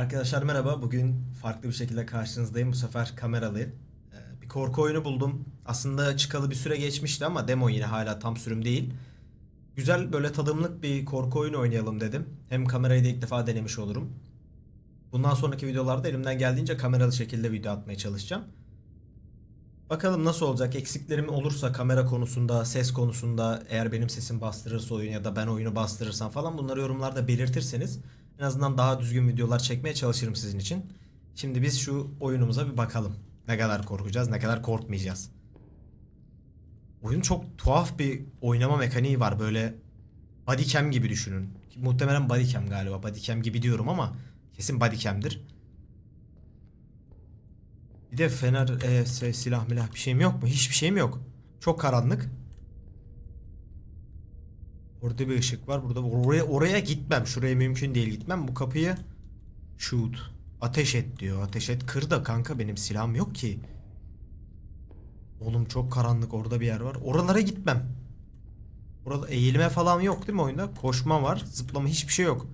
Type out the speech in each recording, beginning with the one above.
Arkadaşlar merhaba. Bugün farklı bir şekilde karşınızdayım. Bu sefer kameralı. Ee, Bir korku oyunu buldum. Aslında çıkalı bir süre geçmişti ama demo yine hala tam sürüm değil. Güzel böyle tadımlık bir korku oyunu oynayalım dedim. Hem kamerayı da ilk defa denemiş olurum. Bundan sonraki videolarda elimden geldiğince kameralı şekilde video atmaya çalışacağım. Bakalım nasıl olacak? Eksiklerim olursa kamera konusunda, ses konusunda eğer benim sesim bastırırsa oyun ya da ben oyunu bastırırsam falan bunları yorumlarda belirtirseniz en azından daha düzgün videolar çekmeye çalışırım sizin için. Şimdi biz şu oyunumuza bir bakalım. Ne kadar korkacağız, ne kadar korkmayacağız. Oyun çok tuhaf bir oynama mekaniği var. Böyle bodycam gibi düşünün. Muhtemelen bodycam galiba. Bodycam gibi diyorum ama kesin bodycam'dir. Bir de fener, e, silah milah bir şeyim yok mu? Hiçbir şeyim yok. Çok karanlık. Orada bir ışık var. Burada oraya oraya gitmem. Şuraya mümkün değil gitmem. Bu kapıyı shoot. Ateş et diyor. Ateş et. Kır da kanka benim silahım yok ki. Oğlum çok karanlık orada bir yer var. Oralara gitmem. Orada eğilme falan yok değil mi oyunda? Koşma var. Zıplama hiçbir şey yok.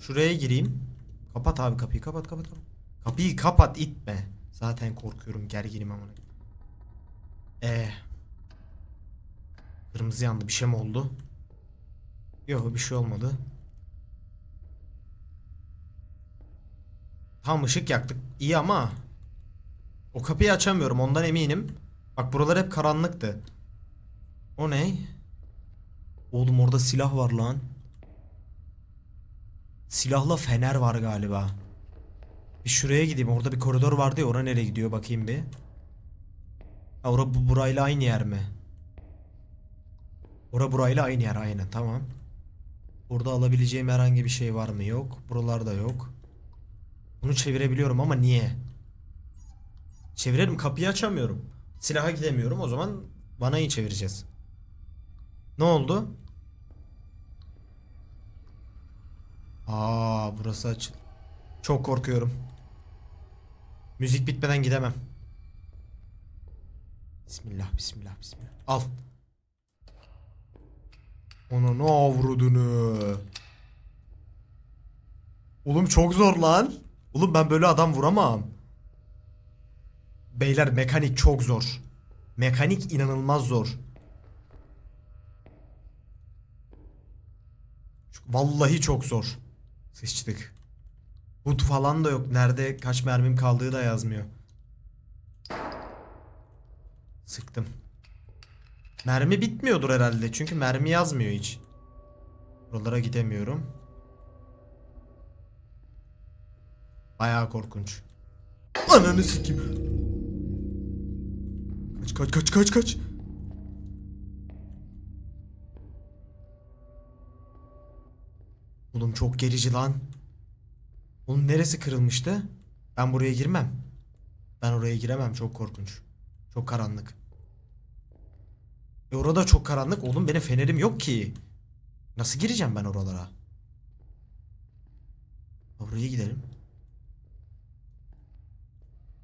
Şuraya gireyim. Kapat abi kapıyı. Kapat kapat kapat. Kapıyı kapat itme. Zaten korkuyorum. Gerginim amına. Ee. Kırmızı yandı. Bir şey mi oldu? Yok bir şey olmadı. Tam ışık yaktık. İyi ama o kapıyı açamıyorum ondan eminim. Bak buralar hep karanlıktı. O ne? Oğlum orada silah var lan. Silahla fener var galiba. Bir şuraya gideyim. Orada bir koridor vardı ya. Oraya nereye gidiyor bakayım bir. Ha ora bu burayla aynı yer mi? Ora burayla aynı yer aynen tamam. Burada alabileceğim herhangi bir şey var mı? Yok. Buralarda yok. Bunu çevirebiliyorum ama niye? Çevirelim kapıyı açamıyorum. Silaha gidemiyorum o zaman vanayı çevireceğiz. Ne oldu? Aa burası açıl. Çok korkuyorum. Müzik bitmeden gidemem. Bismillah bismillah bismillah. Al. Ona ne avradını. Oğlum çok zor lan. Oğlum ben böyle adam vuramam. Beyler mekanik çok zor. Mekanik inanılmaz zor. Vallahi çok zor. Sıçtık. Hut falan da yok. Nerede kaç mermim kaldığı da yazmıyor. Sıktım. Mermi bitmiyordur herhalde. Çünkü mermi yazmıyor hiç. Buralara gidemiyorum. Bayağı korkunç. Ananı sikeyim. Kaç kaç kaç kaç kaç. Oğlum çok gerici lan. Oğlum neresi kırılmıştı? Ben buraya girmem. Ben oraya giremem çok korkunç. Çok karanlık. E orada çok karanlık. Oğlum benim fenerim yok ki. Nasıl gireceğim ben oralara? Oraya gidelim.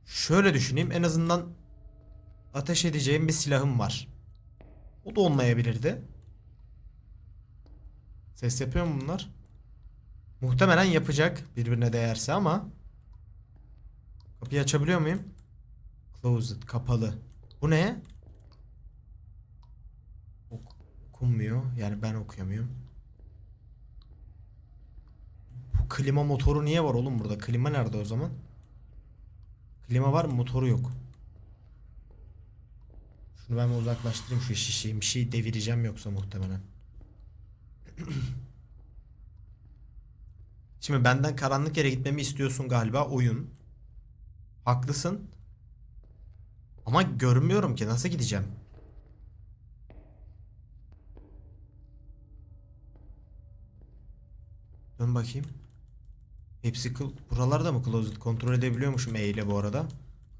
Şöyle düşüneyim. En azından ateş edeceğim bir silahım var. O da olmayabilirdi. Ses yapıyor mu bunlar? Muhtemelen yapacak birbirine değerse ama Kapıyı açabiliyor muyum? Closed, kapalı. Bu ne? Okunmuyor. Yani ben okuyamıyorum. Bu klima motoru niye var oğlum burada? Klima nerede o zaman? Klima var mı? Motoru yok. Şunu ben uzaklaştırayım şu şişeyi. Bir şey devireceğim yoksa muhtemelen. Şimdi benden karanlık yere gitmemi istiyorsun galiba oyun. Haklısın. Ama görmüyorum ki nasıl gideceğim? Dön bakayım. Hepsi kıl. Buralarda mı closet? Kontrol edebiliyormuşum E ile bu arada.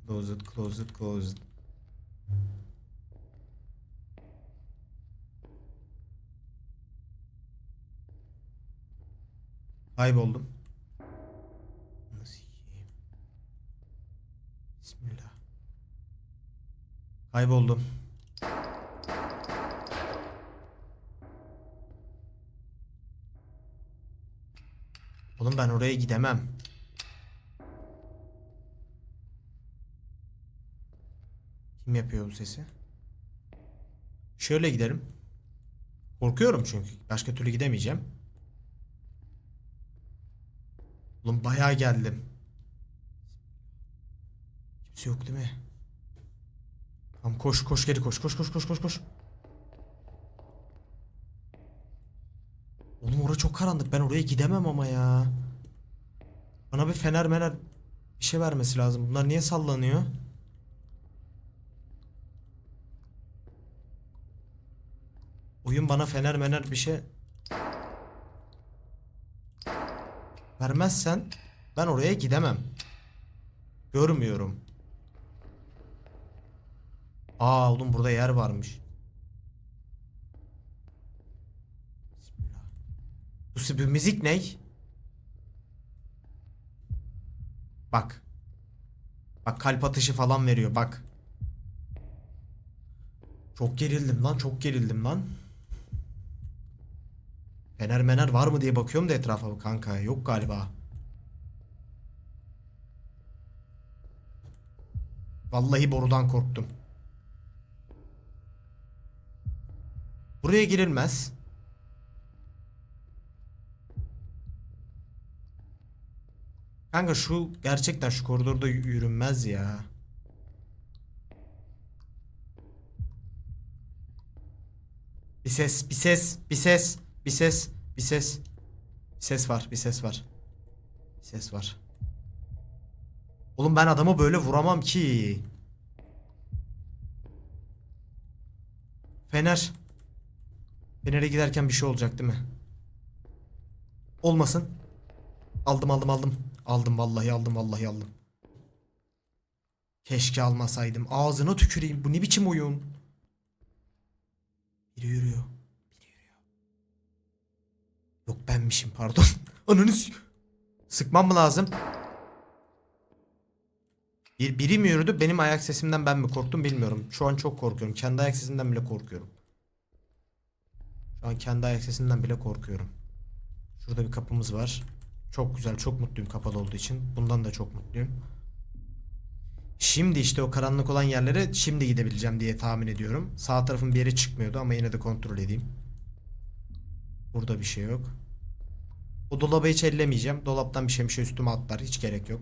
Closet, closet, closet. Kayboldum. Nasıl yiyeyim? Bismillah. Kayboldum. Oğlum ben oraya gidemem. Kim yapıyor bu sesi? Şöyle gidelim. Korkuyorum çünkü. Başka türlü gidemeyeceğim. Oğlum bayağı geldim. Kimse yok değil mi? Tamam koş koş geri koş koş koş koş koş koş. Çok karanlık. Ben oraya gidemem ama ya. Bana bir fener mener bir şey vermesi lazım. Bunlar niye sallanıyor? Oyun bana fener mener bir şey vermezsen ben oraya gidemem. Görmüyorum. Aa oğlum burada yer varmış. Bu, bu müzik ne? Bak. Bak kalp atışı falan veriyor bak. Çok gerildim lan çok gerildim lan. Fener mener var mı diye bakıyorum da etrafa kanka yok galiba. Vallahi borudan korktum. Buraya girilmez. Kanka şu gerçekten şu koridorda yürünmez ya. Bir ses, bir ses, bir ses, bir ses, bir ses. Bir ses var, bir ses var. Bir ses var. Oğlum ben adamı böyle vuramam ki. Fener. Fener'e giderken bir şey olacak değil mi? Olmasın. Aldım aldım aldım. Aldım vallahi aldım vallahi aldım. Keşke almasaydım. Ağzına tüküreyim. Bu ne biçim oyun? Biri yürüyor. Biri yürüyor. Yok benmişim pardon. Ananı Sıkmam mı lazım? Bir, biri mi yürüdü? Benim ayak sesimden ben mi korktum bilmiyorum. Şu an çok korkuyorum. Kendi ayak sesimden bile korkuyorum. Şu an kendi ayak sesimden bile korkuyorum. Şurada bir kapımız var. Çok güzel, çok mutluyum kapalı olduğu için. Bundan da çok mutluyum. Şimdi işte o karanlık olan yerlere şimdi gidebileceğim diye tahmin ediyorum. Sağ tarafın bir yeri çıkmıyordu ama yine de kontrol edeyim. Burada bir şey yok. O dolabı hiç ellemeyeceğim. Dolaptan bir şey bir şey üstüme atlar. Hiç gerek yok.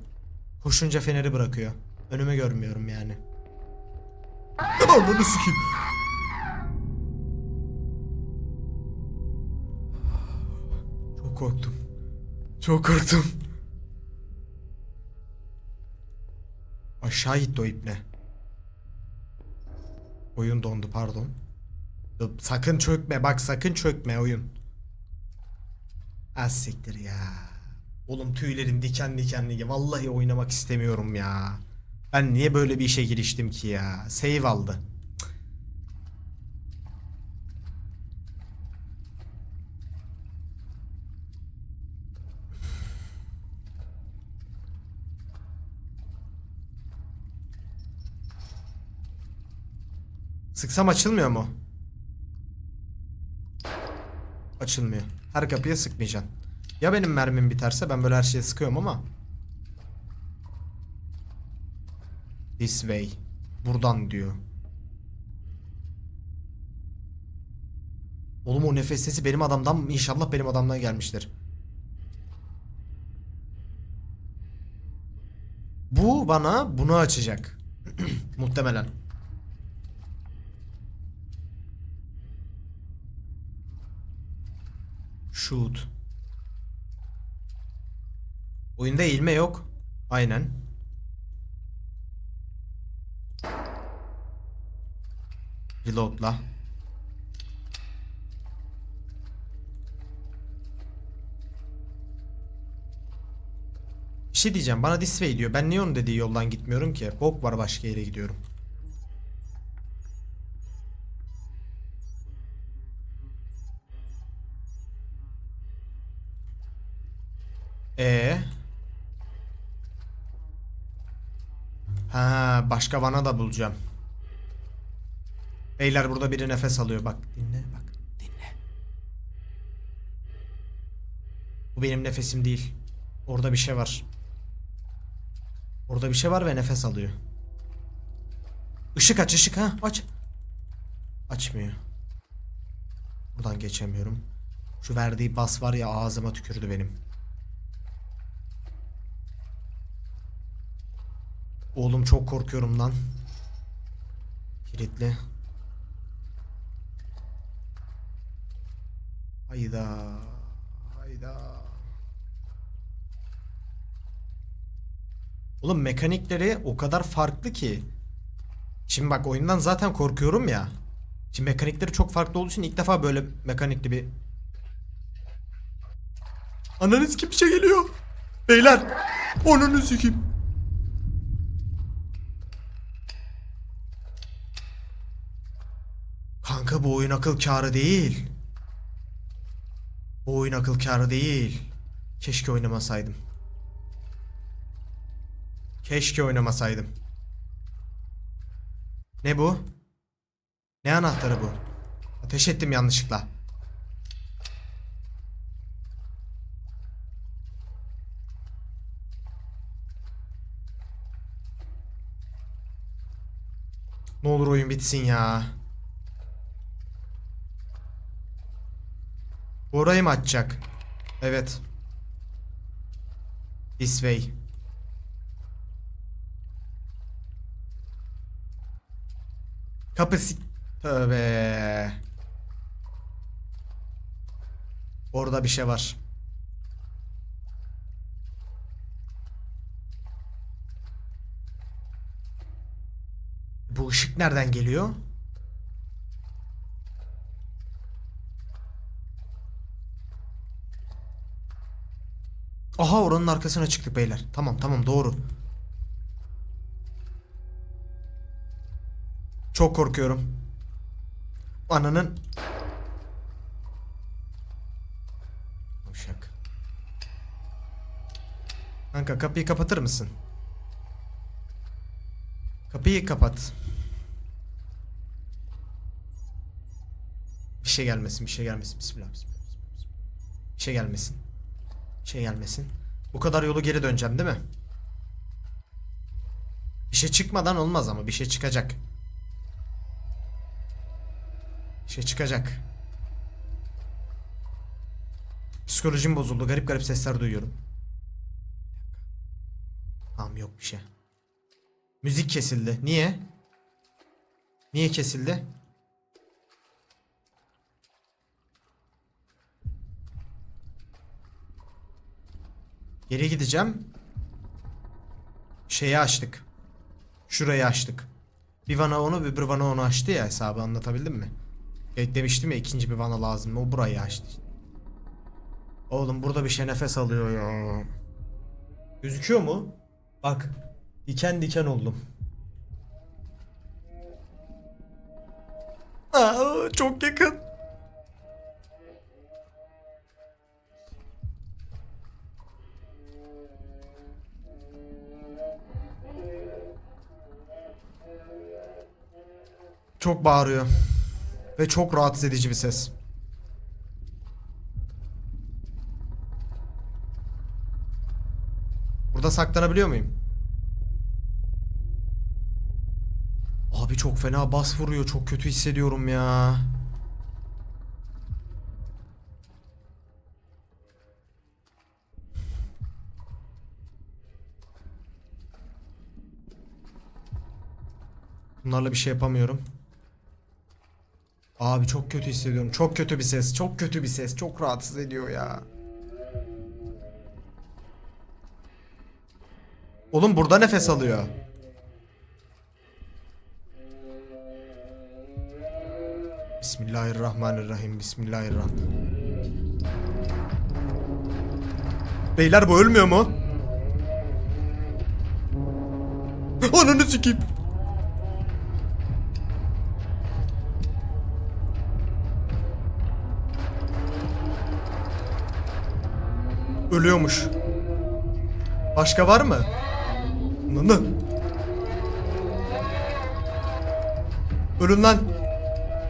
Koşunca feneri bırakıyor. Önümü görmüyorum yani. Ananı sikeyim. Çok korktum. Çok korktum. Aşağı gitti o ipne. Oyun dondu pardon. Sakın çökme bak sakın çökme oyun. Az siktir ya. Oğlum tüylerim diken dikenli. Vallahi oynamak istemiyorum ya. Ben niye böyle bir işe giriştim ki ya? Save aldı. Sıksam açılmıyor mu? Açılmıyor. Her kapıya sıkmayacaksın. Ya benim mermim biterse ben böyle her şeye sıkıyorum ama. This way. Buradan diyor. Oğlum o nefes sesi benim adamdan? İnşallah benim adamdan gelmiştir. Bu bana bunu açacak. Muhtemelen. Shoot. Oyunda eğilme yok. Aynen. Reload'la. Bir şey diyeceğim. Bana this way diyor. Ben niye onun dediği yoldan gitmiyorum ki? Bok var başka yere gidiyorum. Ha, başka vana da bulacağım. Beyler burada biri nefes alıyor. Bak dinle bak dinle. Bu benim nefesim değil. Orada bir şey var. Orada bir şey var ve nefes alıyor. Işık aç ışık ha aç. Açmıyor. Buradan geçemiyorum. Şu verdiği bas var ya ağzıma tükürdü benim. Oğlum çok korkuyorum lan. Kilitli. Hayda. Hayda. Oğlum mekanikleri o kadar farklı ki. Şimdi bak oyundan zaten korkuyorum ya. Şimdi mekanikleri çok farklı olduğu için ilk defa böyle mekanikli bir... Ananız kim bir şey geliyor. Beyler. Onunu sikeyim. Kanka bu oyun akıl kârı değil. Bu oyun akıl kârı değil. Keşke oynamasaydım. Keşke oynamasaydım. Ne bu? Ne anahtarı bu? Ateş ettim yanlışlıkla. Ne olur oyun bitsin ya. Orayı mı açacak? Evet. This way. Kapısı... Tövbe. Orada bir şey var. Bu ışık nereden geliyor? Aha oranın arkasına çıktık beyler. Tamam tamam doğru. Çok korkuyorum. Ananın... Uşak. Kanka kapıyı kapatır mısın? Kapıyı kapat. Bir şey gelmesin, bir şey gelmesin. Bismillah, bismillah, bismillah. Bir şey gelmesin. Şey gelmesin. Bu kadar yolu geri döneceğim değil mi? Bir şey çıkmadan olmaz ama bir şey çıkacak. Bir şey çıkacak. Psikolojim bozuldu. Garip garip sesler duyuyorum. Tamam yok bir şey. Müzik kesildi. Niye? Niye kesildi? Geri gideceğim. Şeyi açtık. Şurayı açtık. Bir vana onu bir vana onu açtı ya hesabı anlatabildim mi? Evet demiştim ya ikinci bir vana lazım. O burayı açtı. Oğlum burada bir şey nefes alıyor ya. Gözüküyor mu? Bak. Diken diken oldum. Aa, çok yakın. Çok bağırıyor. Ve çok rahatsız edici bir ses. Burada saklanabiliyor muyum? Abi çok fena bas vuruyor. Çok kötü hissediyorum ya. Bunlarla bir şey yapamıyorum. Abi çok kötü hissediyorum. Çok kötü bir ses. Çok kötü bir ses. Çok rahatsız ediyor ya. Oğlum burada nefes alıyor. Bismillahirrahmanirrahim. Bismillahirrahmanirrahim. Beyler bu ölmüyor mu? Ananı sikeyim. Ölüyormuş. Başka var mı? Nını. Ölün lan.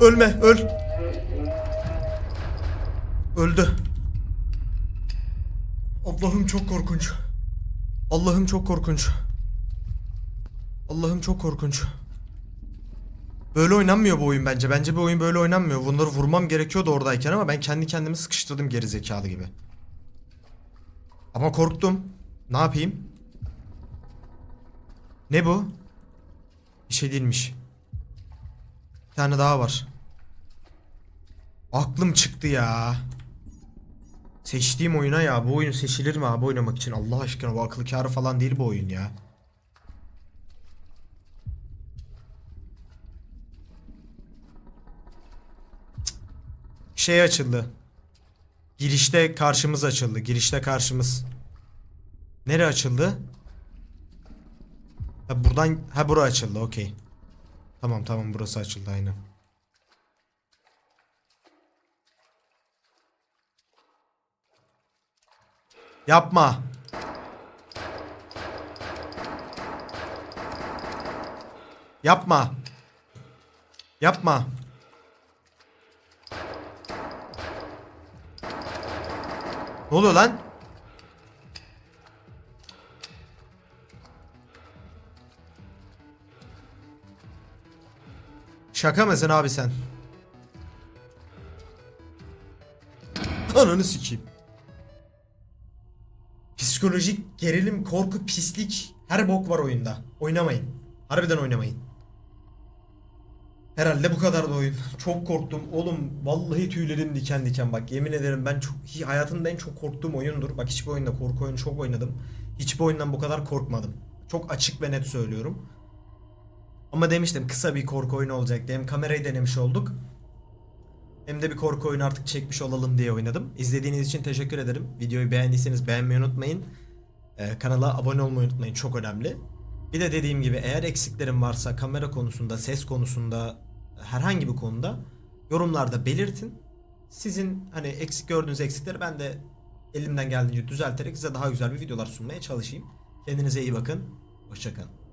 Ölme, öl. Öldü. Allah'ım çok korkunç. Allah'ım çok korkunç. Allah'ım çok korkunç. Böyle oynanmıyor bu oyun bence. Bence bu oyun böyle oynanmıyor. Bunları vurmam gerekiyordu oradayken ama ben kendi kendimi sıkıştırdım geri zekalı gibi. Ama korktum. Ne yapayım? Ne bu? Bir şey değilmiş. Bir tane daha var. Aklım çıktı ya. Seçtiğim oyuna ya. Bu oyun seçilir mi abi oynamak için? Allah aşkına bu akıl kârı falan değil bu oyun ya. Şey açıldı. Girişte karşımız açıldı. Girişte karşımız. Nere açıldı? Ha buradan ha bura açıldı. Okey. Tamam tamam burası açıldı aynen. Yapma. Yapma. Yapma. Ne oluyor lan? Şaka mısın abi sen? Ananı sikeyim. Psikolojik gerilim, korku, pislik her bok var oyunda. Oynamayın. Harbiden oynamayın. Herhalde bu kadar da oyun. Çok korktum. Oğlum vallahi tüylerim diken diken bak. Yemin ederim ben çok hayatımda en çok korktuğum oyundur. Bak hiçbir oyunda korku oyunu çok oynadım. Hiçbir oyundan bu kadar korkmadım. Çok açık ve net söylüyorum. Ama demiştim kısa bir korku oyunu olacak diye. Hem kamerayı denemiş olduk. Hem de bir korku oyunu artık çekmiş olalım diye oynadım. İzlediğiniz için teşekkür ederim. Videoyu beğendiyseniz beğenmeyi unutmayın. Ee, kanala abone olmayı unutmayın. Çok önemli. Bir de dediğim gibi eğer eksiklerim varsa kamera konusunda, ses konusunda, herhangi bir konuda yorumlarda belirtin. Sizin hani eksik gördüğünüz eksikleri ben de elimden geldiğince düzelterek size daha güzel bir videolar sunmaya çalışayım. Kendinize iyi bakın. Hoşçakalın.